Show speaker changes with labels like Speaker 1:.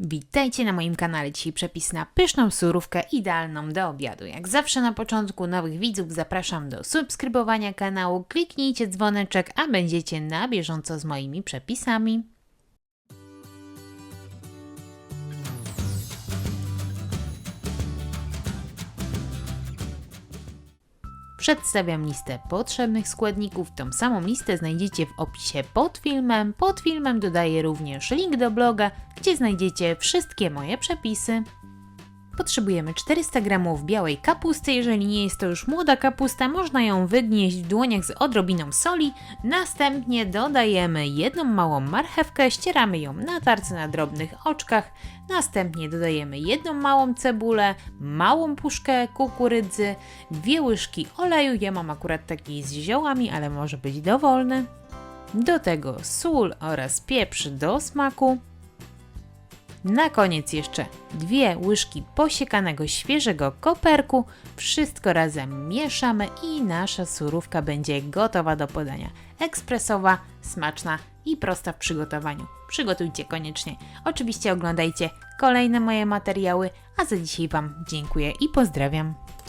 Speaker 1: Witajcie na moim kanale. Dzisiaj przepis na pyszną surówkę idealną do obiadu. Jak zawsze na początku nowych widzów zapraszam do subskrybowania kanału, kliknijcie dzwoneczek, a będziecie na bieżąco z moimi przepisami. Przedstawiam listę potrzebnych składników. Tą samą listę znajdziecie w opisie pod filmem. Pod filmem dodaję również link do bloga, gdzie znajdziecie wszystkie moje przepisy. Potrzebujemy 400 g białej kapusty. Jeżeli nie jest to już młoda kapusta, można ją wygnieść w dłoniach z odrobiną soli. Następnie dodajemy jedną małą marchewkę, ścieramy ją na tarce na drobnych oczkach. Następnie dodajemy jedną małą cebulę, małą puszkę kukurydzy, dwie łyżki oleju. Ja mam akurat taki z ziołami, ale może być dowolny. Do tego sól oraz pieprz do smaku. Na koniec jeszcze dwie łyżki posiekanego świeżego koperku. Wszystko razem mieszamy i nasza surówka będzie gotowa do podania. Ekspresowa, smaczna i prosta w przygotowaniu. Przygotujcie koniecznie. Oczywiście oglądajcie kolejne moje materiały, a za dzisiaj Wam dziękuję i pozdrawiam.